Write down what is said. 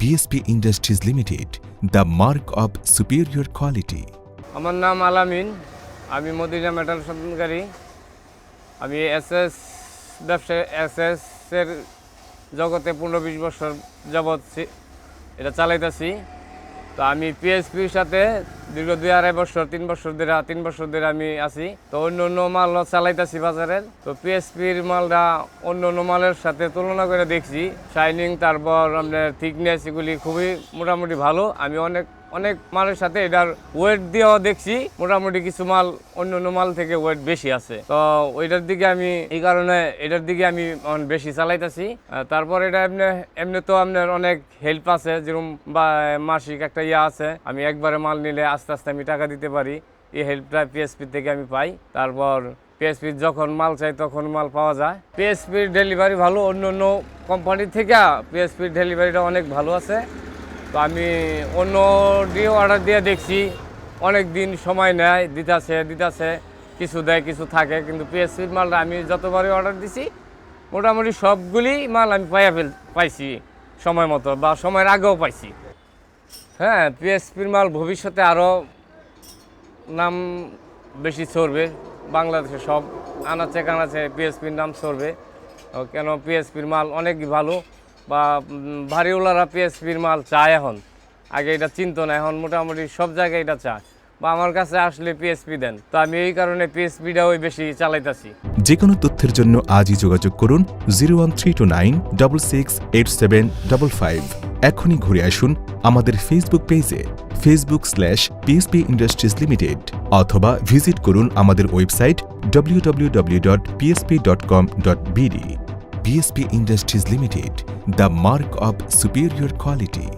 PSP industries limited the mark of superior quality আমার নাম আলামিন, আমি মদিনা মেটাল সন্ধানকারী। আমি এসএস ব্যবসা এসএস এর জগতে পনেরো বিশ বছর যাবৎ এটা চালাইতেছি। তো আমি পিএসপির সাথে দীর্ঘ দুই আড়াই বছর, তিন বছর ধরে, তিন বছর ধরে আমি আছি। তো অন্য অন্য মাল চালাইতেছি বাজারে। তো পিএসপির মালটা অন্য অন্য মালের সাথে তুলনা করে দেখছি। শাইনিং তারপর আপনার থিকনেস এগুলি খুবই মোটামুটি ভালো। আমি অনেক অনেক মালের সাথে এটার ওয়েট দিয়েও দেখছি। মোটামুটি কিছু মাল অন্য অন্য মাল থেকে ওয়েট বেশি আছে। তো ওইটার দিকে আমি, এই কারণে এটার দিকে আমি বেশি চালাইতেছি। তারপর এটা এমনি এমনি তো আপনার অনেক হেল্প আছে, যেরকম বা, মাসিক একটা ইয়ে আছে। আমি একবারে মাল নিলে আস্তে আস্তে আমি টাকা দিতে পারি। এই হেল্পটা পিএসপি থেকে আমি পাই। তারপর পিএসপির যখন মাল চাই তখন মাল পাওয়া যায়। পিএসপির ডেলিভারি ভালো অন্য অন্য কোম্পানি থেকে পিএসপির ডেলিভারিটা অনেক ভালো আছে। তো আমি অন্য দিয়ে অর্ডার দিয়ে দেখছি, অনেক দিন সময় নেয়, দিতাছে দিতাছে, কিছু দেয়, কিছু থাকে, কিন্তু পিএসপির মালটা আমি যতবারই অর্ডার দিছি, মোটামুটি সবগুলি মাল আমি পাইয়া ফেল, পাইছি সময় মতো বা সময়ের আগেও পাইছি। হ্যাঁ পিএসপির মাল ভবিষ্যতে আরও নাম বেশি চড়বে, বাংলাদেশে সব আনাচে কানাচে পিএসপির নাম চড়বে। ও কেন পিএসপির মাল অনেক ভালো বা ভারিওলারা পিএসপির মাল চায় এখন। আগে এটা চিনতো না, এখন মোটামুটি সব জায়গায় এটা চায়। বা আমার কাছে আসলে পিএসপি দেন। তো আমি এই কারণে পিএসপিটা ওই বেশি চালাইতাছি। যে কোনো তথ্যের জন্য আজই যোগাযোগ করুন zero one three two nine, double six, eight seven, double five. এখনই ঘুরে আসুন আমাদের ফেসবুক পেজে Facebook slash PSP industries limited অথবা ভিজিট করুন আমাদের website W W W dot PSP dot com dot BD DSP Industries Limited, the mark of superior quality.